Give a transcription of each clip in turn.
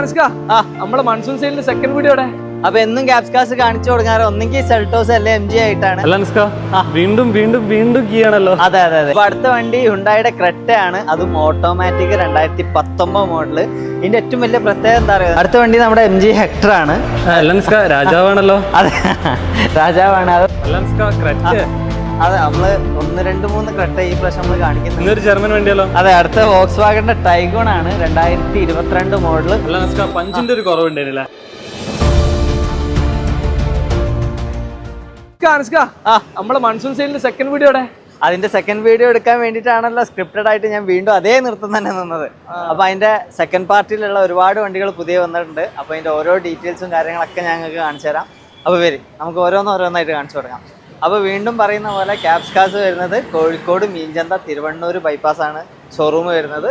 അനുഷ്ക ആ നമ്മളെ മൺസൂൺ സെയിലിന്റെ സെക്കൻഡ് വീഡിയോടെ അപ്പൊ എന്നും ക്യാപ്സ്കാസ് കാണിച്ചു കൊടുക്കാറ്. ഒന്നെങ്കിൽ സെൽട്ടോസ് അല്ലെ എം ജി ആയിട്ടാണ്. അല്ല അനുഷ്ക വീണ്ടും വീണ്ടും വീണ്ടും കീയാണല്ലോ അതെ അതെ അതെ. അപ്പൊ അടുത്ത വണ്ടി ഹുണ്ടായുടെ ക്രെറ്റയാണ് അതും ഓട്ടോമാറ്റിക് രണ്ടായിരത്തി പത്തൊമ്പത് മോഡൽ ഇതിന്റെ ഏറ്റവും വലിയ പ്രത്യേകത എന്താ പറയുക അടുത്ത വണ്ടി നമ്മുടെ എം ജി ഹെക്ടർ ആണ്. അല്ല അനുഷ്ക രാജാവാണല്ലോ. അതെ രാജാവാണ്. അത് അല്ല അനുഷ്ക ക്രെറ്റ് അതെ നമ്മൾ ഒന്ന് രണ്ട് മൂന്ന് കട്ട് ഈ പ്രാവശ്യം നമ്മൾ കാണിക്കുന്നത് ജർമ്മൻ വണ്ടിയല്ലോ. അതെ അടുത്ത വോക്സ് വാഗന്റെ ടൈഗോൺ ആണ് രണ്ടായിരത്തി ഇരുപത്തിരണ്ട് അനുഷ്ക പഞ്ചിന്റെ ഒരു കുറവുണ്ടായിരുന്നില്ല. നമ്മളെ മൺസൂൺ സെയിലിന്റെ സെക്കൻഡ് വീഡിയോ അതിന്റെ സെക്കൻഡ് വീഡിയോ എടുക്കാൻ വേണ്ടിയിട്ടാണല്ലോ സ്ക്രിപ്റ്റഡ് ആയിട്ട് ഞാൻ വീണ്ടും അതേ നൃത്തം തന്നെ നിന്നത്. അപ്പൊ അതിന്റെ സെക്കൻഡ് പാർട്ടിയിലുള്ള ഒരുപാട് വണ്ടികൾ പുതിയ വന്നിട്ടുണ്ട്. അപ്പൊ അതിന്റെ ഓരോ ഡീറ്റെയിൽസും കാര്യങ്ങളൊക്കെ ഞങ്ങൾക്ക് കാണിച്ചു തരാം അപ്പൊ വരി നമുക്ക് ഓരോന്ന് ഓരോന്നായിട്ട് കാണിച്ചു കൊടുക്കാം. അപ്പൊ വീണ്ടും പറയുന്ന പോലെ ക്യാപ്സ്കാസ് വരുന്നത് കോഴിക്കോട് മീൻചന്ത തിരുവണ്ണൂർ ബൈപ്പാസ് ആണ് ഷോറൂം വരുന്നത്.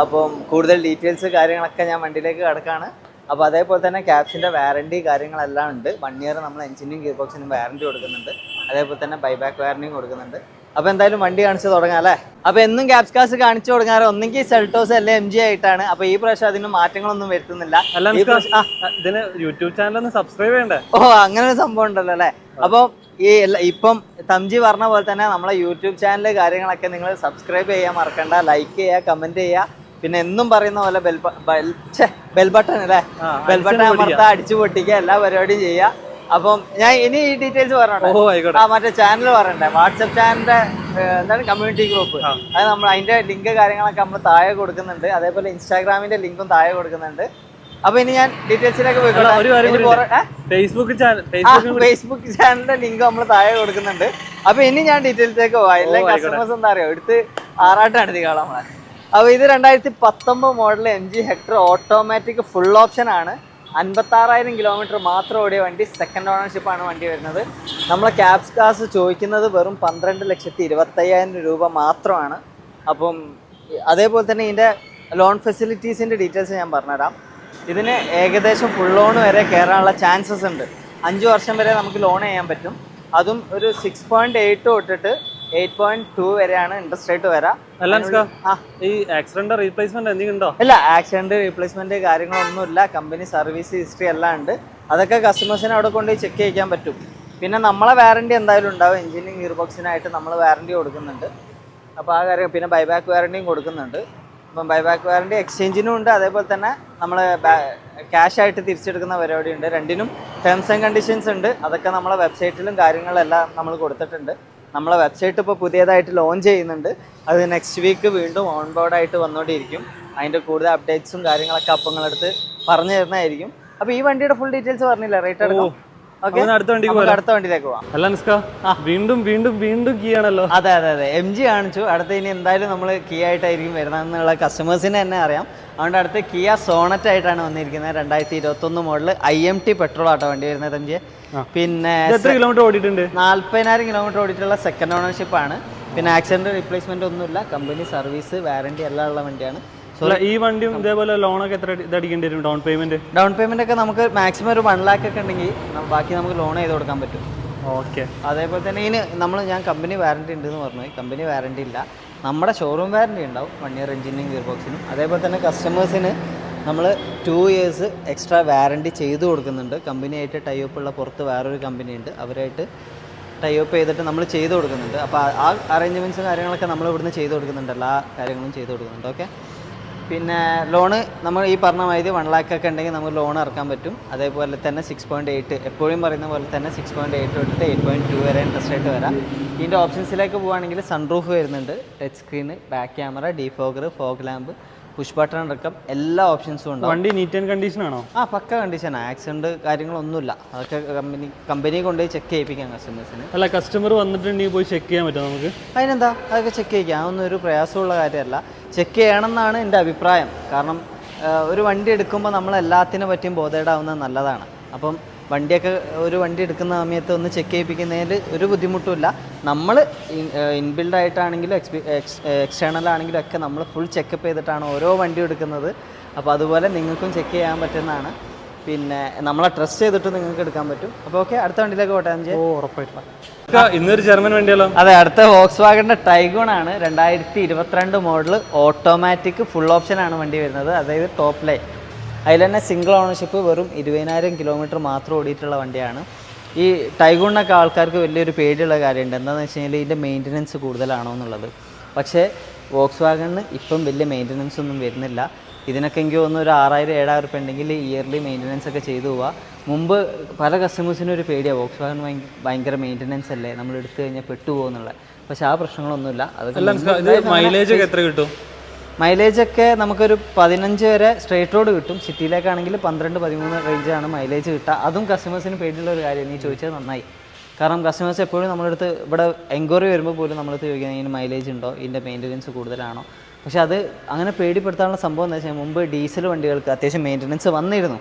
അപ്പം കൂടുതൽ ഡീറ്റെയിൽസ് കാര്യങ്ങളൊക്കെ ഞാൻ വണ്ടിയിലേക്ക് കിടക്കാണ്. അപ്പോൾ അതേപോലെ തന്നെ ക്യാപ്സിന്റെ വാറണ്ടി കാര്യങ്ങളെല്ലാം ഉണ്ട്. വൺ ഇയർ നമ്മൾ എഞ്ചിനും ഗിയർ ബോക്സിനും വാറണ്ടി കൊടുക്കുന്നുണ്ട്. അതേപോലെ തന്നെ ബൈബാക്ക് വാറണ്ടിയും കൊടുക്കുന്നുണ്ട്. അപ്പോൾ എന്തായാലും വണ്ടി കാണിച്ച് തുടങ്ങാം അല്ലേ? അപ്പോൾ എന്നും ക്യാബ്സ് കാസ് കാണിച്ചു തുടങ്ങാറ്. ഒന്നെങ്കിൽ സെൽട്ടോസ് അല്ലെ എം ജി ആയിട്ടാണ്. അപ്പോൾ ഈ പ്രാവശ്യം അതിന് മാറ്റങ്ങളൊന്നും വരുത്തുന്നില്ല. ഇതിന് യൂട്യൂബ് ചാനൽ ഒന്ന് സബ്സ്ക്രൈബ് ചെയ്യണ്ടേ? ഓ അങ്ങനെ ഒരു സംഭവം ഉണ്ടല്ലോ അല്ലേ? അപ്പോൾ ഈ എല്ലാ- ഇപ്പം തംജി പറഞ്ഞ പോലെ തന്നെ നമ്മളെ യൂട്യൂബ് ചാനൽ കാര്യങ്ങളൊക്കെ നിങ്ങൾ സബ്സ്ക്രൈബ് ചെയ്യാൻ മറക്കണ്ട ലൈക്ക് ചെയ്യുക കമന്റ് ചെയ്യുക പിന്നെ എന്നും പറയുന്ന പോലെ ബെൽ ബെൽ ബട്ടൺ അല്ലേ? ബെൽബട്ടൺ ബെൽ ബട്ടൺ അടിച്ച് അമർത്താ അടിച്ചു പൊട്ടിക്കുക എല്ലാ പരിപാടിയും ചെയ്യുക അപ്പം ഞാൻ ഇനി ഈ ഡീറ്റെയിൽസ് പറഞ്ഞോട്ടെ. ആ മറ്റേ ചാനൽ പറയണ്ടേ വാട്സപ്പ് ചാനലിന്റെ എന്താണ് കമ്മ്യൂണിറ്റി ഗ്രൂപ്പ് അത് നമ്മൾ അതിന്റെ ലിങ്ക് കാര്യങ്ങളൊക്കെ നമ്മൾ താഴെ കൊടുക്കുന്നുണ്ട്. അതേപോലെ ഇൻസ്റ്റാഗ്രാമിന്റെ ലിങ്കും താഴെ കൊടുക്കുന്നുണ്ട്. അപ്പൊ ഇനി ഞാൻ ഡീറ്റെയിൽസിലേക്ക് ഫേസ്ബുക്ക് ഫേസ്ബുക്ക് ചാനലിന്റെ ലിങ്ക് നമ്മൾ താഴെ കൊടുക്കുന്നുണ്ട്. അപ്പൊ ഇനി ഞാൻ ഡീറ്റെയിൽസിലേക്ക് പോവാം. എല്ലാ കസ്റ്റമേഴ്സ് എന്താ അറിയോ? എടുത്ത് ആറാട്ടാണ് ഇത് കാണാൻ അപ്പൊ ഇത് രണ്ടായിരത്തി പത്തൊമ്പത് model M G Hector automatic full option ആണ്. അൻപത്തി ആറായിരം കിലോമീറ്റർ മാത്രം ഓടിയ വണ്ടി സെക്കൻഡ് ഓണർഷിപ്പ് ആണ് വണ്ടി വരുന്നത്. നമ്മളെ ക്യാബ്സ് കാസ് ചോദിക്കുന്നത് വെറും പന്ത്രണ്ട് ലക്ഷത്തി ഇരുപത്തയ്യായിരം രൂപ മാത്രമാണ്. അപ്പം അതേപോലെ തന്നെ ഇതിന്റെ ലോൺ ഫെസിലിറ്റീസിന്റെ ഡീറ്റെയിൽസ് ഞാൻ പറഞ്ഞുതരാം. ഇതിന് ഏകദേശം ഫുൾ ലോൺ വരെ കയറാനുള്ള ചാൻസസ് ഉണ്ട്. അഞ്ച് വർഷം വരെ നമുക്ക് ലോൺ ചെയ്യാൻ പറ്റും. അതും ഒരു സിക്സ് പോയിന്റ് എയ്റ്റ് തൊട്ടിട്ട് എയ്റ്റ് പോയിന്റ് ടു വരെയാണ് ഇൻട്രസ്റ്റ് റേറ്റ് വരാം. ഈ ആക്സിഡന്റ് റീപ്ലേസ്മെന്റ് എന്തെങ്കിലും ഉണ്ടോ? ഇല്ല ആക്സിഡന്റ് റീപ്ലേസ്മെന്റ് കാര്യങ്ങളൊന്നുമില്ല. കമ്പനി സർവീസ് ഹിസ്റ്ററി എല്ലാം ഉണ്ട്. അതൊക്കെ കസ്റ്റമേഴ്സിനെ അവിടെ കൊണ്ടുപോയി ചെക്ക് ചെയ്യിക്കാൻ പറ്റും. പിന്നെ നമ്മളെ വാറണ്ടി എന്തായാലും ഉണ്ടാവും. എഞ്ചിനും ഗിയർ ബോക്സിനായിട്ട് നമ്മൾ വാറണ്ടി കൊടുക്കുന്നുണ്ട്. അപ്പോൾ ആ കാര്യം പിന്നെ ബൈബാക്ക് വാറണ്ടിയും കൊടുക്കുന്നുണ്ട്. അപ്പം ബൈബാക്ക് വാറണ്ടി എക്സ്ചേഞ്ചിനും ഉണ്ട്. അതേപോലെ തന്നെ നമ്മൾ ക്യാഷ് ആയിട്ട് തിരിച്ചെടുക്കുന്ന പരിപാടി ഉണ്ട് രണ്ടിനും ടേംസ് ആൻഡ് കണ്ടീഷൻസ് ഉണ്ട്. അതൊക്കെ നമ്മളെ വെബ്സൈറ്റിലും കാര്യങ്ങളെല്ലാം നമ്മൾ കൊടുത്തിട്ടുണ്ട്. നമ്മളെ വെബ്സൈറ്റ് ഇപ്പോൾ പുതിയതായിട്ട് ലോഞ്ച് ചെയ്യുന്നുണ്ട്. അത് നെക്സ്റ്റ് വീക്ക് വീണ്ടും ഓൺ ബോർഡായിട്ട് വന്നുകൊണ്ടിരിക്കും അതിന്റെ കൂടുതൽ അപ്ഡേറ്റ്സും കാര്യങ്ങളൊക്കെ അപ്പം നിങ്ങളടുത്ത് പറഞ്ഞു തരുന്നതായിരിക്കും. അപ്പോൾ ഈ വണ്ടിയുടെ ഫുൾ ഡീറ്റെയിൽസ് പറഞ്ഞില്ല? റേറ്റ് എടുക്കാം അടുത്ത വണ്ടിക്ക് അടുത്ത വണ്ടിയിലേക്ക് പോവാം. അല്ല അനുഷ്ക വീണ്ടും വീണ്ടും വീണ്ടും ആണല്ലോ. അതെ അതെ അതെ. എം ജി കാണിച്ചു. അടുത്ത ഇനി എന്തായാലും നമ്മൾ കീ ആയിട്ടായിരിക്കും വരുന്നതെന്നുള്ള കസ്റ്റമേഴ്സിന് തന്നെ അറിയാം. അതുകൊണ്ട് അടുത്ത് കിയ സോണറ്റ് ആയിട്ടാണ് വന്നിരിക്കുന്നത്. രണ്ടായിരത്തി ഇരുപത്തൊന്ന് model I M T petrol auto വണ്ടി വരുന്നത് എം ജി പിന്നെ എത്ര കിലോമീറ്റർ ഓടിയിട്ടുണ്ട്? നാല്പതിനായിരം കിലോമീറ്റർ ഓടിയിട്ടുള്ള സെക്കൻഡ് ഓണർഷിപ്പ് ആണ്. പിന്നെ ആക്സിഡന്റ് റീപ്ലേസ്മെന്റ് ഒന്നുമില്ല. കമ്പനി സർവീസ് വാറണ്ടി എല്ലാം ഉള്ള വണ്ടിയാണ്. ഈ വണ്ടിയും ഇതേപോലെ ലോണൊക്കെ എത്ര അടിക്കേണ്ടി വരും ഡൗൺ പേയ്മെന്റ് ഡൗൺ പേയ്മെന്റ് ഒക്കെ നമുക്ക് മാക്സിമം ഒരു വൺ ലാക്ക് ഒക്കെ ഉണ്ടെങ്കിൽ ബാക്കി നമുക്ക് ലോൺ ചെയ്ത് കൊടുക്കാൻ പറ്റും. ഓക്കെ അതേപോലെ തന്നെ ഇതിന് നമ്മൾ ഞാൻ കമ്പനി വാറണ്ടി ഉണ്ട് എന്ന് പറഞ്ഞു. കമ്പനി വാറണ്ടി ഇല്ല. നമ്മുടെ ഷോറൂം വാറണ്ടി ഉണ്ടാവും. വൺ ഇയർ എഞ്ചിനും ഗിയർ ബോക്സിനും അതേപോലെ തന്നെ കസ്റ്റമേഴ്സിന് നമ്മൾ ടു ഇയേഴ്സ് എക്സ്ട്രാ വാറണ്ടി ചെയ്തു കൊടുക്കുന്നുണ്ട്. കമ്പനിയായിട്ട് ടൈ അപ്പ് ഉള്ള പുറത്ത് വേറൊരു കമ്പനി ഉണ്ട്. അവരായിട്ട് ടൈ അപ്പ് ചെയ്തിട്ട് നമ്മൾ ചെയ്തു കൊടുക്കുന്നുണ്ട്. അപ്പോൾ ആ അറേഞ്ച്മെന്റ്സും കാര്യങ്ങളൊക്കെ നമ്മൾ ഇവിടുന്ന് ചെയ്തു കൊടുക്കുന്നുണ്ട്. എല്ലാ കാര്യങ്ങളും ചെയ്തു കൊടുക്കുന്നുണ്ട്. ഓക്കെ പിന്നെ ലോണ് നമ്മൾ ഈ പറഞ്ഞ മാതിരി വൺ ലാക്ക് ഒക്കെ ഉണ്ടെങ്കിൽ നമുക്ക് ലോൺ ഇറക്കാൻ പറ്റും. അതേപോലെ തന്നെ സിക്സ് പോയിന്റ് എയ്റ്റ് എപ്പോഴും പറയുന്ന പോലെ തന്നെ സിക്സ് പോയിന്റ് എയ്റ്റ് തൊട്ടിട്ട് എയ്റ്റ് പോയിന്റ് ടു വരെ ഇൻട്രസ്റ്റ് റേറ്റ് വരാം. ഇതിന്റെ ഓപ്ഷൻസിലേക്ക് പോവുകയാണെങ്കിൽ സൺറൂഫ് വരുന്നുണ്ട് touch screen back camera defogger fog lamp push button അടക്കം എല്ലാ ഓപ്ഷൻസും ഉണ്ട് വണ്ടി നീറ്റ് ആൻഡ് കണ്ടീഷൻ ആണോ? ആ പക്ക കണ്ടീഷൻ ആക്സിഡന്റ് കാര്യങ്ങളൊന്നുമില്ല അതൊക്കെ കമ്പനി കമ്പനി കൊണ്ടുപോയി ചെക്ക് ചെയ്യിപ്പിക്കാം കസ്റ്റമേഴ്സിന് അല്ല കസ്റ്റമർ വന്നിട്ടുണ്ടെങ്കിൽ പോയി ചെക്ക് ചെയ്യാൻ പറ്റുമോ നമുക്ക്? അതിനെന്താ? അതൊക്കെ ചെക്ക് ചെയ്യിക്കാം. അതൊന്നും ഒരു പ്രയാസമുള്ള കാര്യമല്ല. ചെക്ക് ചെയ്യണമെന്നാണ് എന്റെ അഭിപ്രായം. കാരണം ഒരു വണ്ടി എടുക്കുമ്പോൾ നമ്മൾ എല്ലാത്തിനെ പറ്റിയും ബോധേഡാവുന്നത് നല്ലതാണ്. അപ്പം വണ്ടിയൊക്കെ ഒരു വണ്ടി എടുക്കുന്ന സമയത്ത് ഒന്ന് ചെക്ക് ചെയ്യിപ്പിക്കുന്നതിൽ ഒരു ബുദ്ധിമുട്ടുമില്ല. നമ്മൾ ഇൻബിൽഡ് ആയിട്ടാണെങ്കിലും എക്സ്പി എക്സ്റ്റേണൽ ആണെങ്കിലും ഒക്കെ നമ്മൾ ഫുൾ ചെക്കപ്പ് ചെയ്തിട്ടാണ് ഓരോ വണ്ടി എടുക്കുന്നത്. അപ്പോൾ അതുപോലെ നിങ്ങൾക്കും ചെക്ക് ചെയ്യാൻ പറ്റുന്നതാണ്. പിന്നെ നമ്മളെ ട്രസ്റ്റ് ചെയ്തിട്ട് നിങ്ങൾക്ക് എടുക്കാൻ പറ്റും. അപ്പോൾ ഓക്കെ അടുത്ത വണ്ടിയിലേക്ക് പോട്ടെ ഓ ഉറപ്പായിട്ടില്ല ഇന്നൊരു ജർമ്മൻ വണ്ടിയല്ലോ? അതെ അടുത്ത വോക്സ് വാഗന്റെ ടൈഗോൺ ആണ്. രണ്ടായിരത്തി ഇരുപത്തിരണ്ട് മോഡൽ ഓട്ടോമാറ്റിക് ഫുൾ ഓപ്ഷൻ ആണ് വണ്ടി വരുന്നത്. അതായത് ടോപ്പ് ലൈൻ അതിൽ തന്നെ സിംഗിൾ ഓണർഷിപ്പ് വെറും ഇരുപതിനായിരം കിലോമീറ്റർ മാത്രം ഓടിയിട്ടുള്ള വണ്ടിയാണ്. ഈ ടൈഗൂണിനൊക്കെ ആൾക്കാർക്ക് വലിയൊരു പേടിയുള്ള കാര്യമുണ്ട്. എന്താണെന്ന് വെച്ച് കഴിഞ്ഞാൽ ഇതിന്റെ മെയിന്റനൻസ് കൂടുതലാണോ എന്നുള്ളത്. പക്ഷേ വോക്സ് വാഗണിന് ഇപ്പം വലിയ മെയിന്റനൻസ് ഒന്നും വരുന്നില്ല. ഇതിനൊക്കെ എനിക്ക് തോന്നുന്നു ഒരു ആറായിരം ഏഴായിരം ഉറുപ്പ് ഉണ്ടെങ്കിൽ ഇയർലി മെയിന്റനൻസ് ഒക്കെ ചെയ്തു പോവുക മുമ്പ് പല കസ്റ്റമേഴ്സിനും ഒരു പേടിയാണ് വോക്സ് വാഗൺ ഭയങ്കര മെയിന്റനൻസ് അല്ലേ? നമ്മൾ എടുത്തു കഴിഞ്ഞാൽ പെട്ടുപോകുന്നുള്ള പക്ഷേ ആ പ്രശ്നങ്ങളൊന്നുമില്ല. അതൊക്കെ മൈലേജ് എത്ര കിട്ടും? മൈലേജ് ഒക്കെ നമുക്കൊരു പതിനഞ്ച് വരെ സ്ട്രേറ്റ് റോഡ് കിട്ടും. സിറ്റിയിലേക്കാണെങ്കിൽ പന്ത്രണ്ട് പതിമൂന്ന് റേഞ്ചാണ് മൈലേജ് കിട്ടുക. അതും കസ്റ്റമേഴ്സിന് പേടിയുള്ള ഒരു കാര്യം നീ ചോദിച്ചത് നന്നായി. കാരണം കസ്റ്റമേഴ്സ് എപ്പോഴും നമ്മളടുത്ത് ഇവിടെ എൻക്വയറി വരുമ്പോൾ പോലും നമ്മളടുത്ത് ചോദിക്കുന്നത് ഇതിന് മൈലേജ് ഉണ്ടോ? ഇതിന്റെ മെയിന്റനൻസ് കൂടുതലാണോ? പക്ഷേ അത് അങ്ങനെ പേടിപ്പെടുത്താനുള്ള സംഭവം എന്താ വെച്ചാൽ മുമ്പ് ഡീസൽ വണ്ടികൾക്ക് അത്യാവശ്യം മെയിന്റനൻസ് വന്നിരുന്നു.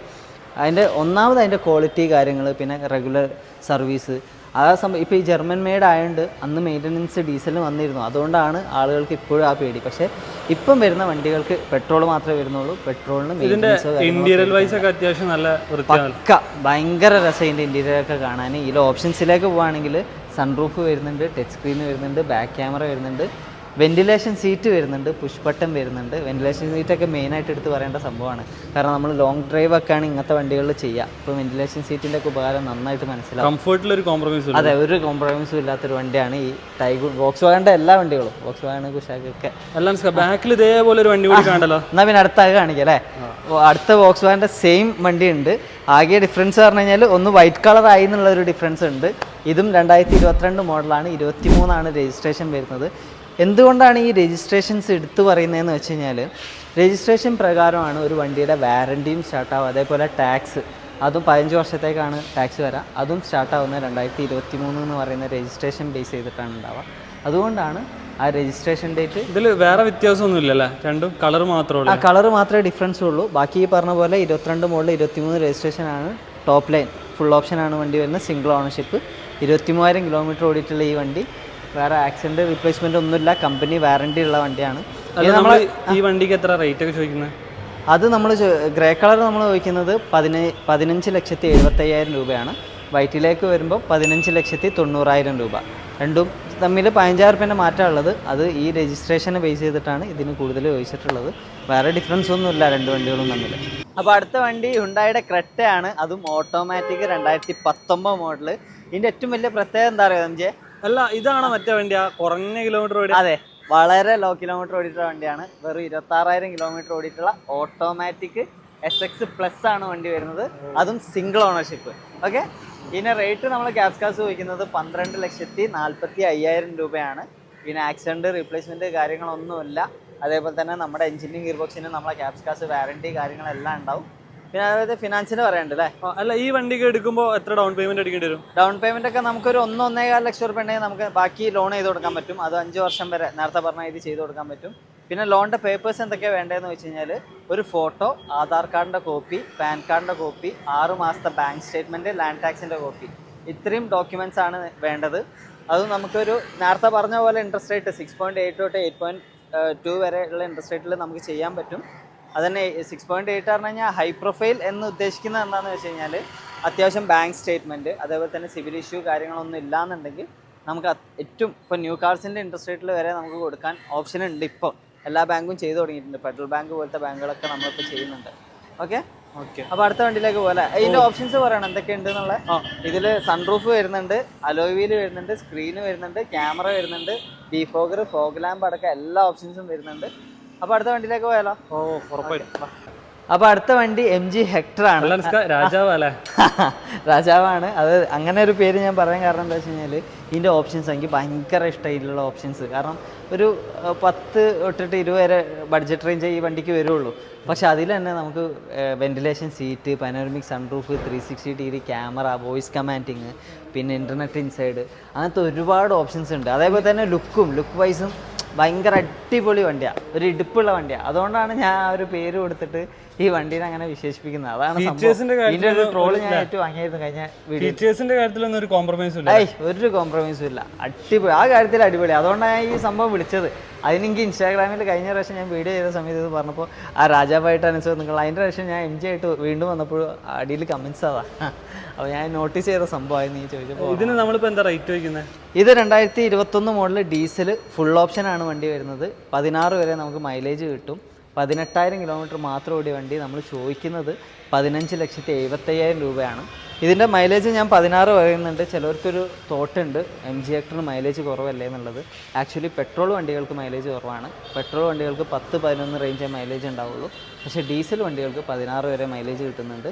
അതിന്റെ ഒന്നാമത് അതിന്റെ ക്വാളിറ്റി കാര്യങ്ങൾ പിന്നെ റെഗുലർ സർവീസ് ആ സംഭവം. ഇപ്പോൾ ഈ ജർമ്മൻ മെയ്ഡ് ആയതുകൊണ്ട് അന്ന് മെയിന്റനൻസ് ഡീസലിന് വന്നിരുന്നു. അതുകൊണ്ടാണ് ആളുകൾക്ക് ഇപ്പോഴും ആ പേടി. പക്ഷേ ഇപ്പം വരുന്ന വണ്ടികൾക്ക് പെട്രോൾ മാത്രമേ വരുന്നുള്ളൂ. പെട്രോളിന് മെയിന്റനൻസ് വൈസ് ഒക്കെ അത്യാവശ്യം നല്ല പക്ക ഭയങ്കര രസം ഇതിന്റെ ഇന്റീരിയർ ഒക്കെ കാണാൻ ഇതിൽ ഓപ്ഷൻസിലേക്ക് പോവുകയാണെങ്കിൽ സൺറൂഫ് വരുന്നുണ്ട് ടച്ച് സ്ക്രീൻ വരുന്നുണ്ട് ബാക്ക് ക്യാമറ വരുന്നുണ്ട്. വെന്റിലേഷൻ സീറ്റ് വരുന്നുണ്ട് പുഷ് ബട്ടൺ വരുന്നുണ്ട്. വെന്റിലേഷൻ സീറ്റൊക്കെ മെയിനായിട്ട് എടുത്ത് പറയേണ്ട സംഭവമാണ്. കാരണം നമ്മൾ ലോങ് ഡ്രൈവ് ഒക്കെയാണ് ഇങ്ങനത്തെ വണ്ടികളിൽ ചെയ്യുക. അപ്പോൾ വെന്റിലേഷൻ സീറ്റിന്റെ ഒക്കെ ഉപകാരം നന്നായിട്ട് മനസ്സിലാവും. കംഫർട്ടിൽ ഒരു കോംപ്രമൈസ് അതെ ഒരു കോംപ്രമൈസും ഇല്ലാത്തൊരു വണ്ടിയാണ് ഈ ടൈഗർ ബോക്സ് വാഗന്റെ എല്ലാ വണ്ടികളും. ബോക്സ് വാഗൺ കുഷാക്കൊക്കെ അല്ല ബാക്കിൽ ഇതേപോലെ ഒരു വണ്ടി കൂടി എന്നാൽ പിന്നെ അടുത്ത കാണിക്കാം അല്ലേ? അടുത്ത ബോക്സ് വാഗന്റെ സെയിം വണ്ടി ഉണ്ട് ആകെ ഡിഫറൻസ് പറഞ്ഞു കഴിഞ്ഞാൽ ഒന്ന് വൈറ്റ് കളർ ആയി എന്നുള്ള ഒരു ഡിഫറൻസ് ഉണ്ട്. ഇതും രണ്ടായിരത്തി ഇരുപത്തിരണ്ട് മോഡലാണ് ഇരുപത്തി മൂന്നാണ് രജിസ്ട്രേഷൻ വരുന്നത്. എന്തുകൊണ്ടാണ് ഈ രജിസ്ട്രേഷൻസ് എടുത്തു പറയുന്നതെന്ന് വെച്ച് കഴിഞ്ഞാൽ രജിസ്ട്രേഷൻ പ്രകാരമാണ് ഒരു വണ്ടിയുടെ വാറണ്ടിയും സ്റ്റാർട്ടാവുക അതേപോലെ ടാക്സ് അതും പതിനഞ്ച് വർഷത്തേക്കാണ് ടാക്സ് വരാം. അതും സ്റ്റാർട്ടാവുന്നത് രണ്ടായിരത്തി ഇരുപത്തി മൂന്ന് എന്ന് പറയുന്ന രജിസ്ട്രേഷൻ ബേസ് ചെയ്തിട്ടാണ് ഉണ്ടാവുക. അതുകൊണ്ടാണ് ആ രജിസ്ട്രേഷൻ ഡേറ്റ് ഇതിൽ വേറെ വ്യത്യാസമൊന്നുമില്ലല്ലേ? രണ്ടും കളർ മാത്രമേ ആ കളർ മാത്രമേ ഡിഫറൻസ് ഉള്ളൂ. ബാക്കി ഈ പറഞ്ഞ പോലെ ഇരുപത്തിരണ്ട് മുകളിൽ ഇരുപത്തിമൂന്ന് രജിസ്ട്രേഷൻ ആണ് ടോപ്പ് ലൈൻ ഫുൾ ഓപ്ഷൻ ആണ് വണ്ടി വരുന്നത്. സിംഗിൾ ഓണർഷിപ്പ് ഇരുപത്തി മൂവായിരം കിലോമീറ്റർ ഓടിയിട്ടുള്ള ഈ വണ്ടി വേറെ ആക്സിഡന്റ് റിപ്ലേസ്മെന്റ് ഒന്നുമില്ല. കമ്പനി വാറണ്ടി ഉള്ള വണ്ടിയാണ്. നമ്മൾ ഈ വണ്ടിക്ക് എത്ര റേറ്റ് ഒക്കെ ചോദിക്കുന്നത്? അത് നമ്മൾ ഗ്രേ കളർ നമ്മൾ ചോദിക്കുന്നത് പതിനഞ്ച് പതിനഞ്ച് ലക്ഷത്തി എഴുപത്തയ്യായിരം രൂപയാണ്. വൈറ്റിലേക്ക് വരുമ്പോൾ പതിനഞ്ച് ലക്ഷത്തി തൊണ്ണൂറായിരം രൂപ. രണ്ടും തമ്മിൽ പതിനഞ്ചായിരം റുപ്യന്റെ മാറ്റമുള്ളത് അത് ഈ രജിസ്ട്രേഷനെ ബേസ് ചെയ്തിട്ടാണ് ഇതിന് കൂടുതൽ ചോദിച്ചിട്ടുള്ളത്. വേറെ ഡിഫറൻസ് ഒന്നുമില്ല രണ്ട് വണ്ടികളും തമ്മിൽ അപ്പോൾ അടുത്ത വണ്ടി ഹുണ്ടായുടെ ക്രെറ്റയാണ് അതും ഓട്ടോമാറ്റിക് രണ്ടായിരത്തി പത്തൊമ്പത് മോഡൽ ഇതിന്റെ ഏറ്റവും വലിയ പ്രത്യേകത എന്താ പറയുക അല്ല ഇതാണ് മറ്റേ വണ്ടി കുറഞ്ഞ കിലോമീറ്റർ ഓടി അതെ വളരെ ലോ കിലോമീറ്റർ ഓടിയിട്ടുള്ള വണ്ടിയാണ്. വെറും ഇരുപത്താറായിരം കിലോമീറ്റർ ഓടിയിട്ടുള്ള ഓട്ടോമാറ്റിക് എസ് എക്സ് പ്ലസ് ആണ് വണ്ടി വരുന്നത്. അതും സിംഗിൾ ഓണർഷിപ്പ് ഓക്കെ ഇതിന് റേറ്റ് നമ്മൾ ക്യാപ്സ്കാസ് ചോദിക്കുന്നത് പന്ത്രണ്ട് ലക്ഷത്തി നാൽപ്പത്തി അയ്യായിരം രൂപയാണ്. പിന്നെ ആക്സിഡന്റ് റീപ്ലേസ്മെന്റ് കാര്യങ്ങളൊന്നുമില്ല. അതേപോലെ തന്നെ നമ്മുടെ എഞ്ചിനും ഗിയർ ബോക്സിന് നമ്മളെ ക്യാപ്സ്കാസ് വാറണ്ടി കാര്യങ്ങളെല്ലാം ഉണ്ടാവും. പിന്നെ അതായത് ഫിനാൻസിന് പറയണ്ട അല്ലേ അല്ല ഈ വണ്ടിക്ക് എടുക്കുമ്പോൾ എത്ര ഡൗൺ പേയ്മെന്റ് അടിക്കേണ്ടി വരും? ഡൗൺ പേയ്മെന്റ് ഒക്കെ നമുക്കൊരു ഒന്ന് ഒന്നേകാൽ ലക്ഷം റുപ്യ ഉണ്ടെങ്കിൽ നമുക്ക് ബാക്കി ലോൺ ചെയ്ത് കൊടുക്കാൻ പറ്റും. അത് അഞ്ച് വർഷം വരെ നേരത്തെ പറഞ്ഞ ഇത് ചെയ്ത് കൊടുക്കാൻ പറ്റും. പിന്നെ ലോണിന്റെ പേപ്പേഴ്സ് എന്തൊക്കെയാണ് വേണ്ടതെന്ന് വെച്ച് കഴിഞ്ഞാൽ ഒരു ഫോട്ടോ ആധാർ കാർഡിന്റെ കോപ്പി പാൻ കാർഡിന്റെ കോപ്പി ആറ് മാസത്തെ ബാങ്ക് സ്റ്റേറ്റ്മെന്റ് ലാൻഡ് ടാക്സിന്റെ കോപ്പി ഇത്രയും ഡോക്യുമെന്റ്സ് ആണ് വേണ്ടത്. അത് നമുക്കൊരു നേരത്തെ പറഞ്ഞ പോലെ interest rate six point eight തൊട്ട് എയ്റ്റ് പോയിന്റ് ടു വരെയുള്ള ഉള്ള ഇൻട്രസ്റ്റ് റേറ്റിൽ നമുക്ക് ചെയ്യാൻ പറ്റും. അതന്നെ സിക്സ് പോയിന്റ് എയ്റ്റ് പറഞ്ഞു കഴിഞ്ഞാൽ ഹൈ പ്രൊഫൈൽ എന്ന് ഉദ്ദേശിക്കുന്നത് എന്താണെന്ന് വെച്ച് കഴിഞ്ഞാൽ അത്യാവശ്യം ബാങ്ക് സ്റ്റേറ്റ്മെന്റ് അതേപോലെ തന്നെ സിവിൽ ഇഷ്യൂ കാര്യങ്ങളൊന്നും ഇല്ലാന്നുണ്ടെങ്കിൽ നമുക്ക് ഏറ്റവും ഇപ്പോൾ ന്യൂ കാർസിന്റെ ഇൻട്രസ്റ്റ് റേറ്റിൽ വരെ നമുക്ക് കൊടുക്കാൻ ഓപ്ഷൻ ഉണ്ട് ഇപ്പോൾ എല്ലാ ബാങ്കും ചെയ്തു തുടങ്ങിയിട്ടുണ്ട്. ഫെഡറൽ ബാങ്ക് പോലത്തെ ബാങ്കുകളൊക്കെ നമ്മളിപ്പോൾ ചെയ്യുന്നുണ്ട്. ഓക്കെ ഓക്കെ അപ്പോൾ അടുത്ത വണ്ടിയിലേക്ക് പോലെ ഇതിന്റെ ഓപ്ഷൻസ് പറയണം. എന്തൊക്കെയുണ്ട് എന്നുള്ള ഇതിൽ സൺറൂഫ് വരുന്നുണ്ട് അലോവിയിൽ വരുന്നുണ്ട് സ്ക്രീന് വരുന്നുണ്ട് ക്യാമറ വരുന്നുണ്ട് ഡീഫോഗർ ഫോഗ് ലാമ്പ് അടക്കം എല്ലാ ഓപ്ഷൻസും വരുന്നുണ്ട്. അപ്പോൾ അടുത്ത വണ്ടിയിലേക്ക് പോയാലോ? ഓ ഉറപ്പായിട്ടും. അപ്പോൾ അടുത്ത വണ്ടി എം ജി ഹെക്ടർ ആണ്. അല്ല അൻസ്ക രാജാവ് അല്ലേ രാജാവാണ്. അത് അങ്ങനെ ഒരു പേര് ഞാൻ പറയാൻ കാരണം എന്താ വെച്ച് കഴിഞ്ഞാൽ ഇതിന്റെ ഓപ്ഷൻസ് എനിക്ക് ഭയങ്കര ഇഷ്ടമായിട്ടുള്ള ഓപ്ഷൻസ് കാരണം ഒരു പത്ത് തൊട്ടിട്ട് ഇരുപത് വരെ ബഡ്ജറ്റ് റേഞ്ച് ഈ വണ്ടിക്ക് വരുള്ളൂ. പക്ഷെ അതിൽ തന്നെ നമുക്ക് ventilation seat panoramic sunroof three sixty degree camera voice commanding പിന്നെ ഇന്റർനെറ്റ് ഇൻസൈഡ് അങ്ങനത്തെ ഒരുപാട് ഓപ്ഷൻസ് ഉണ്ട്. അതേപോലെ തന്നെ ലുക്കും ലുക്ക് വൈസും ഭയങ്കര അടിപൊളി വണ്ടിയാണ് ഒരു ഇടുപ്പുള്ള വണ്ടിയാണ് അതുകൊണ്ടാണ് ഞാൻ ആ ഒരു പേര് കൊടുത്തിട്ട് ഈ വണ്ടിനെ അങ്ങനെ വിശേഷിപ്പിക്കുന്നത്. അതാണ് ഇതിന്റെ ഒരു ട്രോൾ ഞാൻ ഏറ്റവും വാങ്ങിയായിരുന്നു കഴിഞ്ഞ വീഡിയോ ഫീച്ചേഴ്സിന്റെ കാര്യത്തിലൊന്നും ഒരു കോംപ്രമൈസും ഇല്ല. ഒരു കോംപ്രമൈസും ഇല്ല. അടിപൊളി ആ കാര്യത്തിൽ അടിപൊളി. അതുകൊണ്ടാണ് ഞാൻ ഈ സംഭവം വിളിച്ചത്. അതിനെനിക്ക് ഇൻസ്റ്റാഗ്രാമിൽ കഴിഞ്ഞ പ്രാവശ്യം ഞാൻ വീഡിയോ ചെയ്ത സമയത്ത് ഇത് പറഞ്ഞപ്പോൾ ആ രാജാവായിട്ട് അനുസരിച്ച് നിങ്ങൾ അതിന്റെ പ്രാവശ്യം ഞാൻ എം ജി ആയിട്ട് വീണ്ടും വന്നപ്പോൾ അടിയിൽ കമൻസ് അതാ. അപ്പോൾ ഞാൻ നോട്ടീസ് ചെയ്ത സംഭവമായിരുന്നു നീ ചോദിച്ചപ്പോൾ ഇതിന് നമ്മളിപ്പോൾ എന്താ റേറ്റ് വയ്ക്കുന്നത് ഇത് രണ്ടായിരത്തി ഇരുപത്തൊന്ന് മോഡൽ ഡീസൽ ഫുൾ ഓപ്ഷൻ ആണ് വണ്ടി വരുന്നത്. പതിനാറ് വരെ നമുക്ക് മൈലേജ് കിട്ടും. പതിനെട്ടായിരം കിലോമീറ്റർ മാത്രം ഓടിയ വണ്ടി നമ്മൾ ചോദിക്കുന്നത് പതിനഞ്ച് ലക്ഷത്തി എഴുപത്തയ്യായിരം രൂപയാണ്. ഇതിന്റെ മൈലേജ് ഞാൻ പതിനാറ് പറയുന്നുണ്ട്. ചിലർക്കൊരു തോട്ടുണ്ട്. എം ജി ഹെക്ടറിന് മൈലേജ് കുറവല്ലേ എന്നുള്ളത്. ആക്ച്വലി പെട്രോൾ വണ്ടികൾക്ക് മൈലേജ് കുറവാണ്. പെട്രോൾ വണ്ടികൾക്ക് പത്ത് പതിനൊന്ന് റേഞ്ചേ മൈലേജ് ഉണ്ടാവുള്ളൂ. പക്ഷേ ഡീസൽ വണ്ടികൾക്ക് പതിനാറ് വരെ മൈലേജ് കിട്ടുന്നുണ്ട്.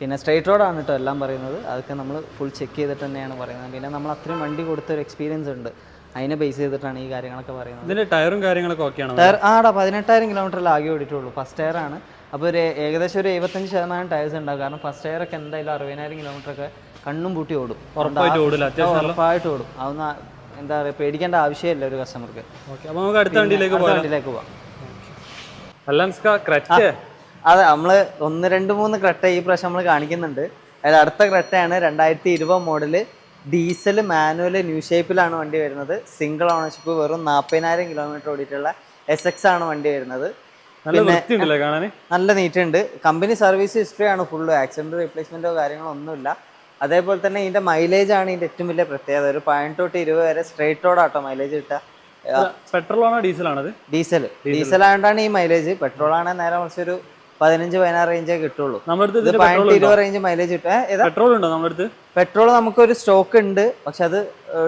പിന്നെ സ്ട്രൈറ്റ് റോഡാണ് കേട്ടോ എല്ലാം പറയുന്നത്. അതൊക്കെ നമ്മൾ ഫുൾ ചെക്ക് ചെയ്തിട്ട് തന്നെയാണ് പറയുന്നത്. പിന്നെ നമ്മൾ അത്രയും വണ്ടി കൊടുത്തൊരു എക്സ്പീരിയൻസ് ഉണ്ട്. അതിനെ ബേസ് ചെയ്തിട്ടാണ് ഈ കാര്യങ്ങളൊക്കെ പറയുന്നത്. ഇതിന്റെ ടയറും കാര്യങ്ങളൊക്കെ ഓക്കെയാണ് ടയർ ആടാ പതിനെട്ടായിരം കിലോമീറ്ററിൽ ആകെ ഓടിയിട്ടുള്ളൂ. ഫസ്റ്റ് ടയർ ആണ്. അപ്പോൾ ഒരു ഏകദേശം ഒരു എഴുപത്തഞ്ച് ശതമാനം ടയർസ് ഉണ്ടാവും. കാരണം ഫസ്റ്റ് ടയർ ഒക്കെ എന്തായാലും അറുപതിനായിരം കിലോമീറ്റർ ഒക്കെ കണ്ണും പൂട്ടി ഓടും. ഉറപ്പായിട്ട് ഓടും. അതൊന്നും എന്താ പറയുക പേടിക്കേണ്ട ആവശ്യമില്ല ഒരു കസ്റ്റമർക്ക് അപ്പോൾ നമുക്ക് അടുത്ത വണ്ടിയിലേക്ക് പോകാം വണ്ടിയിലേക്ക് പോവാം. അതെ നമ്മൾ ഒന്ന് രണ്ട് മൂന്ന് ക്രെട്ട ഈ പ്രാവശ്യം നമ്മൾ കാണിക്കുന്നുണ്ട്. അതായത് അടുത്ത ക്രെട്ടയാണ് രണ്ടായിരത്തി ഇരുപത് മോഡൽ ഡീസൽ മാനുവൽ ന്യൂ ഷേപ്പിലാണ് വണ്ടി വരുന്നത്. സിംഗിൾ ഓണർഷിപ്പ് വെറും നാൽപ്പതിനായിരം കിലോമീറ്റർ ഓടിയിട്ടുള്ള എസ് എക്സ് ആണ് വണ്ടി വരുന്നത്. നല്ല നീറ്റ് ഉണ്ട് കമ്പനി സർവീസ് ഹിസ്റ്ററി ആണ് ഫുള്ള് ആക്സിഡന്റ് റീപ്ലേസ്മെന്റോ കാര്യങ്ങളോ ഒന്നുമില്ല. അതേപോലെ തന്നെ ഇതിന്റെ മൈലേജ് ആണ് ഇതിന്റെ ഏറ്റവും വലിയ പ്രത്യേകത. ഒരു പതിനെട്ട് തൊട്ട് ഇരുപത് വരെ സ്ട്രേറ്റ് റോഡ് ആട്ടോ മൈലേജ് കിട്ടുക. പെട്രോൾ ആണോ ഡീസലാണത് ഡീസൽ. ഡീസൽ. ആയതുകൊണ്ടാണ് ഈ മൈലേജ് പെട്രോൾ ആണെങ്കിൽ നേരെ കുറച്ച് ഒരു പതിനഞ്ച് പതിനാറ് റേഞ്ചേ കിട്ടുള്ളൂ. പതിനെട്ട് ഇരുപത് റേഞ്ച് മൈലേജ് കിട്ടും. പെട്രോൾ ഉണ്ടോ നമ്മുടെ അടുത്ത്? പെട്രോൾ നമുക്കൊരു സ്റ്റോക്ക് ഉണ്ട്. പക്ഷെ അത്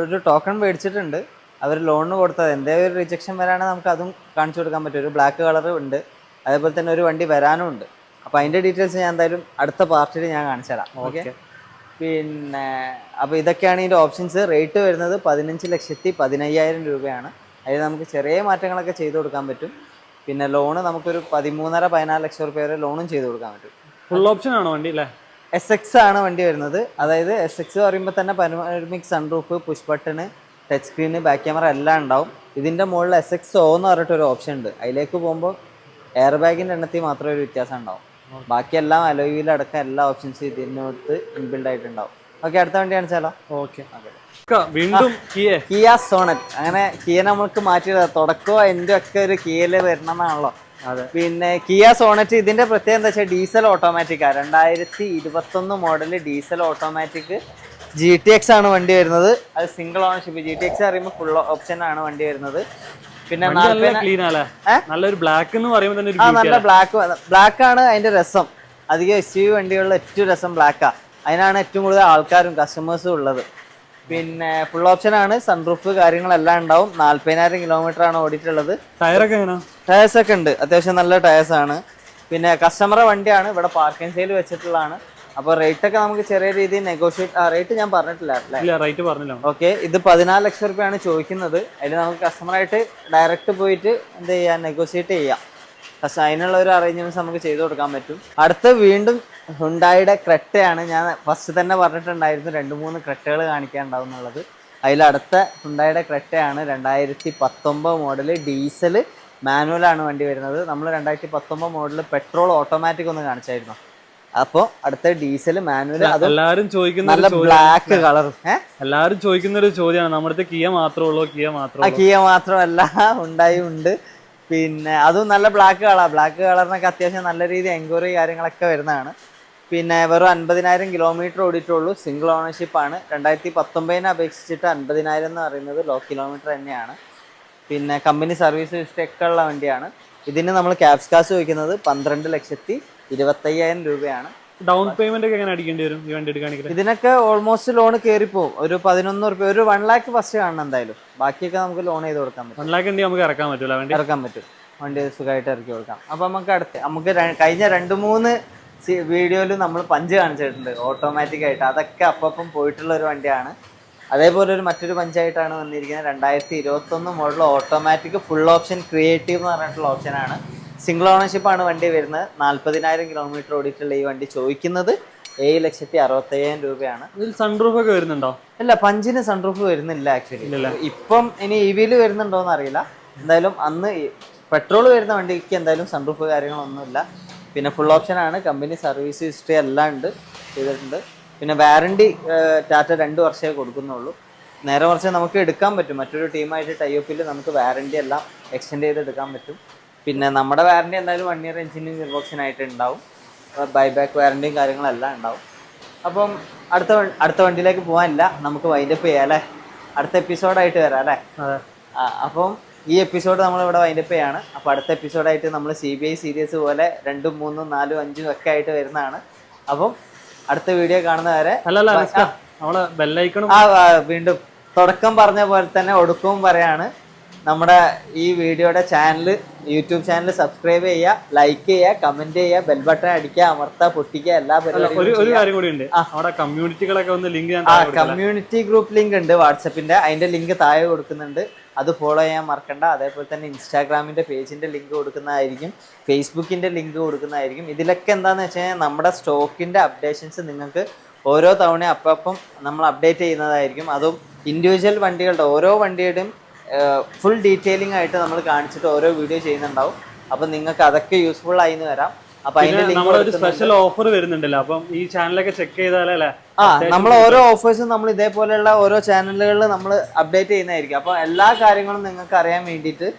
ഒരു ടോക്കൺ മേടിച്ചിട്ടുണ്ട്. അവർ ലോണിന് കൊടുത്തത്. എന്തെങ്കിലും ഒരു റിജക്ഷൻ വരാണെങ്കിൽ നമുക്ക് അതും കാണിച്ചു കൊടുക്കാൻ പറ്റും. ഒരു ബ്ലാക്ക് കളർ ഉണ്ട്. അതേപോലെ തന്നെ ഒരു വണ്ടി വരാനും ഉണ്ട്. അപ്പോൾ അതിന്റെ ഡീറ്റെയിൽസ് ഞാൻ എന്തായാലും അടുത്ത പാർട്ടിയിൽ ഞാൻ കാണിച്ചു തരാം. ഓക്കെ പിന്നെ അപ്പോൾ ഇതൊക്കെയാണ് ഇതിന്റെ ഓപ്ഷൻസ് റേറ്റ് വരുന്നത് പതിനഞ്ച് ലക്ഷത്തി പതിനയ്യായിരം രൂപയാണ്. അതിൽ നമുക്ക് ചെറിയ മാറ്റങ്ങളൊക്കെ ചെയ്തു കൊടുക്കാൻ പറ്റും. പിന്നെ ലോണ് നമുക്കൊരു പതിമൂന്നര പതിനാല് ലക്ഷം റുപ്യ വരെ ലോണും ചെയ്ത് കൊടുക്കാൻ പറ്റും. ഫുൾ ഓപ്ഷൻ ആണോ വണ്ടി അല്ലേ? എസ് എക്സ് ആണ് വണ്ടി വരുന്നത്. അതായത് എസ് എക്സ് പറയുമ്പോൾ തന്നെ panoramic sunroof push button touch screen back camera എല്ലാം ഉണ്ടാവും. ഇതിന്റെ മുകളിൽ എസ് എക്സ് ഓ എന്ന് പറഞ്ഞിട്ട് ഒരു ഓപ്ഷൻ ഉണ്ട്. അതിലേക്ക് പോകുമ്പോൾ എയർ ബാഗിന്റെ എണ്ണത്തിൽ മാത്രമേ ഒരു വ്യത്യാസം ഉണ്ടാവും. ബാക്കി എല്ലാം അലോയിൽ അടക്കം എല്ലാ ഓപ്ഷൻസും ഇതിനകത്ത് ഇൻബിൽഡ് ആയിട്ടുണ്ടാവും. ഓക്കെ അടുത്ത വണ്ടിയാണ് വണ്ടി ഓക്കെ ഓക്കെ വീണ്ടും കിയേ. സോണറ്റ് അങ്ങനെ കിയ നമ്മൾക്ക് മാറ്റിയത് തുടക്കോ എന്റെ ഒക്കെ ഒരു കിയയിൽ വരണമെന്നാണല്ലോ അതെ. പിന്നെ കിയ സോണറ്റ് ഇതിന്റെ പ്രത്യേകത എന്താ വെച്ചാൽ ഡീസൽ ഓട്ടോമാറ്റിക്കാ. രണ്ടായിരത്തി ഇരുപത്തൊന്ന് model diesel automatic G T X ആണ് വണ്ടി വരുന്നത്. അത് single ownership G T X പറയുമ്പോൾ ഫുൾ ഓപ്ഷൻ ആണ് വണ്ടി വരുന്നത്. പിന്നെ? നല്ലൊരു ബ്ലാക്ക് എന്ന് പറയുമ്പോൾ തന്നെ നല്ല ബ്ലാക്ക് ബ്ലാക്ക് ആണ്. അതിന്റെ രസം. അധികം എസ് യു വണ്ടികളിൽ ഏറ്റവും രസം ബ്ലാക്കാ അതിനാണ് ഏറ്റവും കൂടുതൽ ആൾക്കാരും കസ്റ്റമേഴ്സും ഉള്ളത്. പിന്നെ ഫുൾ ഓപ്ഷൻ ആണ് സൺറൂഫ് കാര്യങ്ങളെല്ലാം ഉണ്ടാവും. നാല്പതിനായിരം കിലോമീറ്റർ ആണ് ഓടിയിട്ടുള്ളത്. ടയറൊക്കെ ടയേഴ്സ് ഒക്കെ ഉണ്ട്. അത്യാവശ്യം നല്ല ടയേഴ്സ് ആണ്. പിന്നെ കസ്റ്റമറെ വണ്ടിയാണ്. ഇവിടെ പാർക്കിംഗ് സെയിൽ വെച്ചിട്ടുള്ളതാണ്. അപ്പോൾ റേറ്റ് ഒക്കെ നമുക്ക് ചെറിയ രീതിയിൽ നെഗോഷിയേറ്റ് റേറ്റ് ഞാൻ പറഞ്ഞിട്ടില്ല അല്ലേ? റേറ്റ് പറഞ്ഞില്ല. ഓക്കെ ഇത് പതിനാല് ലക്ഷം രൂപയാണ് ചോദിക്കുന്നത്. അതിൽ നമുക്ക് കസ്റ്റമറായിട്ട് ഡയറക്റ്റ് പോയിട്ട് എന്ത് ചെയ്യാം നെഗോഷിയേറ്റ് ചെയ്യാം. പക്ഷെ അതിനുള്ള ഒരു അറേഞ്ച്മെന്റ്സ് നമുക്ക് ചെയ്തു കൊടുക്കാൻ പറ്റും. അടുത്ത വീണ്ടും ഹുണ്ടായുടെ ക്രെട്ടയാണ് ഞാൻ ഫസ്റ്റ് തന്നെ പറഞ്ഞിട്ടുണ്ടായിരുന്നു രണ്ട് മൂന്ന് ക്രെട്ടകൾ കാണിക്കാനുണ്ടാവും എന്നുള്ളത് അതിലടുത്ത ഹുണ്ടായുടെ ക്രെട്ടയാണ് രണ്ടായിരത്തി പത്തൊമ്പത് മോഡൽ ഡീസൽ മാനുവലാണ് വണ്ടി വരുന്നത്. നമ്മൾ രണ്ടായിരത്തി പത്തൊമ്പത് മോഡൽ പെട്രോൾ ഓട്ടോമാറ്റിക് ഒന്ന് കാണിച്ചായിരുന്നു. അപ്പോൾ അടുത്ത ഡീസൽ മാനുവൽ അത് എല്ലാവരും ചോദിക്കുന്ന നല്ല ബ്ലാക്ക് കളർ എല്ലാവരും ചോദിക്കുന്ന ഒരു ചോദ്യമാണ്. നമ്മുടെ കിയ മാത്രമേ ഉള്ളൂ? കിയ മാത്രം കിയ മാത്രമല്ല. ഉണ്ടായി ഉണ്ട്. പിന്നെ അതും നല്ല ബ്ലാക്ക് കളർ ബ്ലാക്ക് കളറിനൊക്കെ അത്യാവശ്യം നല്ല രീതിയിൽ എൻക്വയറി കാര്യങ്ങളൊക്കെ വരുന്നതാണ്. പിന്നെ വെറും അൻപതിനായിരം കിലോമീറ്റർ ഓടിയിട്ടുള്ളൂ. സിംഗിൾ ഓണർഷിപ്പ് ആണ്. രണ്ടായിരത്തി പത്തൊമ്പതിനെ അപേക്ഷിച്ചിട്ട് അൻപതിനായിരം എന്ന് പറയുന്നത് ലോ കിലോമീറ്റർ തന്നെയാണ്. പിന്നെ കമ്പനി സർവീസ് ഹിസ്റ്ററി ഒക്കെ ഉള്ള വണ്ടിയാണ്. ഇതിന് നമ്മൾ ക്യാബ്സ് കാശ് ചോദിക്കുന്നത് പന്ത്രണ്ട് ലക്ഷത്തി ഇരുപത്തയ്യായിരം രൂപയാണ്. ഡൗൺ പേയ്മെന്റ് ഒക്കെ എങ്ങനെ അടിക്കേണ്ടി വരും ഈ വണ്ടി എടുക്കുകയാണെങ്കിൽ ഇതിനൊക്കെ ഓൾമോസ്റ്റ് ലോൺ കയറിപ്പോവും ഒരു പതിനൊന്ന് റുപ്യ ഒരു വൺ ലാക്ക് ഫസ്റ്റ് കാണണം എന്തായാലും. ബാക്കിയൊക്കെ നമുക്ക് ലോൺ ചെയ്ത് കൊടുക്കാൻ പറ്റും. വൺ ലാക്ക് ഉണ്ടെങ്കിൽ നമുക്ക് ഇറക്കാൻ പറ്റൂല വണ്ടി? ഇറക്കാൻ പറ്റും. വണ്ടി സുഖമായിട്ട് ഇറക്കി കൊടുക്കാം. അപ്പൊ നമുക്ക് അടുത്ത് നമുക്ക് കഴിഞ്ഞ രണ്ട് മൂന്ന് വീഡിയോയിൽ നമ്മൾ പഞ്ച് കാണിച്ചിട്ടുണ്ട് ഓട്ടോമാറ്റിക് ആയിട്ട്. അതൊക്കെ അപ്പം പോയിട്ടുള്ള ഒരു വണ്ടിയാണ്. അതേപോലെ ഒരു മറ്റൊരു പഞ്ചായിട്ടാണ് വന്നിരിക്കുന്നത്. രണ്ടായിരത്തി ഇരുപത്തൊന്ന് model automatic full option creative എന്ന് പറഞ്ഞിട്ടുള്ള ഓപ്ഷനാണ് സിംഗിൾ ഓണർഷിപ്പ് ആണ് വണ്ടി വരുന്നത്. നാൽപ്പതിനായിരം കിലോമീറ്റർ ഓടിയിട്ടുള്ള ഈ വണ്ടി ചോദിക്കുന്നത് ഏഴ് ലക്ഷത്തി അറുപത്തയ്യായിരം രൂപയാണ്. ഇതിൽ സൺറൂഫ് ഒക്കെ വരുന്നുണ്ടോ? അല്ല പഞ്ചിന് സൺറൂഫ് വരുന്നില്ല ആക്ച്വലി ഇപ്പം ഇനി ഇ വിയിൽ വരുന്നുണ്ടോന്ന് അറിയില്ല എന്തായാലും അന്ന് പെട്രോൾ വരുന്ന വണ്ടിക്ക് എന്തായാലും സൺറൂഫ് കാര്യങ്ങളൊന്നുമില്ല. പിന്നെ ഫുൾ ഓപ്ഷൻ ആണ്. കമ്പനി സർവീസ് ഹിസ്റ്ററി എല്ലാം ഉണ്ട്. ചെയ്തിട്ടുണ്ട്. പിന്നെ വാറണ്ടി ടാറ്റ രണ്ട് വർഷമേ കൊടുക്കുന്നുള്ളൂ. നേരെ കുറച്ച് നമുക്ക് എടുക്കാൻ പറ്റും. മറ്റൊരു ടീമായിട്ട് ടൈപ്പിൽ നമുക്ക് വാറണ്ടി എല്ലാം എക്സ്റ്റെൻഡ് ചെയ്ത് എടുക്കാൻ പറ്റും. പിന്നെ നമ്മുടെ വാറണ്ടി എന്തായാലും വൺ ഇയർ എഞ്ചിനും ഗിയർബോക്സിനായിട്ട് ഉണ്ടാവും. ബൈബാക്ക് വാറണ്ടിയും കാര്യങ്ങളെല്ലാം ഉണ്ടാവും. അപ്പം അടുത്ത അടുത്ത വണ്ടിയിലേക്ക് പോകാനില്ല. നമുക്ക് വൈൻഡപ്പ് ചെയ്യാം അല്ലേ? അടുത്ത എപ്പിസോഡായിട്ട് വരാം അല്ലേ? അപ്പം ഈ എപ്പിസോഡ് നമ്മൾ ഇവിടെ വൈൻഡപ്പ് ചെയ്യാണ്. അപ്പോൾ അടുത്ത എപ്പിസോഡായിട്ട് നമ്മൾ സി ബി ഐ സീരീസ് പോലെ രണ്ടും മൂന്നും നാലും അഞ്ചും ഒക്കെ ആയിട്ട് വരുന്നതാണ്. അപ്പം അടുത്ത വീഡിയോ കാണുന്നവരെ അല്ലല്ല അനുഷ്ക, നമ്മളെ ബെല്ലൈക്കണം ആ ആ, വീണ്ടും തുടക്കം പറഞ്ഞ പോലെ തന്നെ ഒടുക്കവും പറയാണ്. നമ്മുടെ ഈ വീഡിയോയുടെ ചാനൽ യൂട്യൂബ് ചാനൽ സബ്സ്ക്രൈബ് ചെയ്യുക ലൈക്ക് ചെയ്യുക കമന്റ് ചെയ്യുക ബെൽ ബട്ടൺ അടിക്കുക അമർത്ത പൊട്ടിക്കുക എല്ലാ ആ. കമ്മ്യൂണിറ്റി ഗ്രൂപ്പ് ലിങ്ക് ഉണ്ട് വാട്സപ്പിന്റെ അതിന്റെ ലിങ്ക് താഴെ കൊടുക്കുന്നുണ്ട്. അത് ഫോളോ ചെയ്യാൻ മറക്കണ്ട. അതേപോലെ തന്നെ ഇൻസ്റ്റാഗ്രാമിന്റെ പേജിന്റെ ലിങ്ക് കൊടുക്കുന്നതായിരിക്കും. ഫേസ്ബുക്കിന്റെ ലിങ്ക് കൊടുക്കുന്നതായിരിക്കും. ഇതിലൊക്കെ എന്താന്ന് വെച്ച് കഴിഞ്ഞാൽ നമ്മുടെ സ്റ്റോക്കിന്റെ അപ്ഡേഷൻസ് നിങ്ങൾക്ക് ഓരോ തവണ അപ്പം നമ്മൾ അപ്ഡേറ്റ് ചെയ്യുന്നതായിരിക്കും. അതും ഇൻഡിവിജ്വൽ വണ്ടികളുടെ ഓരോ വണ്ടിയുടെയും ഫുൾ ഡീറ്റെയിലിംഗ് ആയിട്ട് നമ്മൾ കാണിച്ചിട്ട് ഓരോ വീഡിയോ ചെയ്യുന്നുണ്ടാവും. അപ്പം നിങ്ങൾക്ക് അതൊക്കെ യൂസ്ഫുൾ ആയി എന്ന് വരാം. അപ്പം സ്പെഷ്യൽ ഓഫർ വരുന്നുണ്ടല്ലോ. അപ്പം ഈ ചാനലൊക്കെ ചെക്ക് ചെയ്താലേ ആ നമ്മൾ ഓരോ ഓഫേഴ്സും നമ്മൾ ഇതേപോലെയുള്ള ഓരോ ചാനലുകളിൽ നമ്മൾ അപ്ഡേറ്റ് ചെയ്യുന്നതായിരിക്കും. അപ്പോൾ എല്ലാ കാര്യങ്ങളും നിങ്ങൾക്ക് അറിയാൻ വേണ്ടിയിട്ട്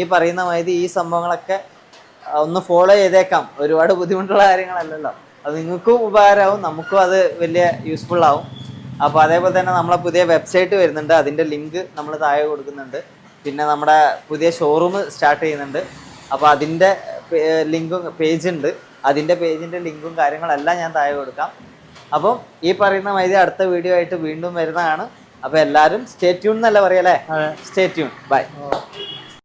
ഈ പറയുന്ന മാതിരി ഈ സംഭവങ്ങളൊക്കെ ഒന്ന് ഫോളോ ചെയ്തേക്കാം. ഒരുപാട് ബുദ്ധിമുട്ടുള്ള കാര്യങ്ങളല്ലല്ലോ. അത് നിങ്ങൾക്കും ഉപകാരമാവും നമുക്കും അത് വലിയ യൂസ്ഫുൾ ആവും. അപ്പോൾ അതേപോലെ തന്നെ നമ്മളെ പുതിയ വെബ്സൈറ്റ് വരുന്നുണ്ട്. അതിന്റെ ലിങ്ക് നമ്മൾ താഴെ കൊടുക്കുന്നുണ്ട്. പിന്നെ നമ്മുടെ പുതിയ ഷോറൂം സ്റ്റാർട്ട് ചെയ്യുന്നുണ്ട്. അപ്പോൾ അതിന്റെ ലിങ്കും പേജ് ഉണ്ട്. അതിന്റെ പേജിന്റെ ലിങ്കും കാര്യങ്ങളെല്ലാം ഞാൻ താഴെ കൊടുക്കാം. അപ്പം ഈ പറയുന്ന മൈതി അടുത്ത വീഡിയോ ആയിട്ട് വീണ്ടും വരുന്നതാണ്. അപ്പോൾ എല്ലാവരും സ്റ്റേ ട്യൂൺ എന്നല്ല പറയല്ലേ? Stay tune by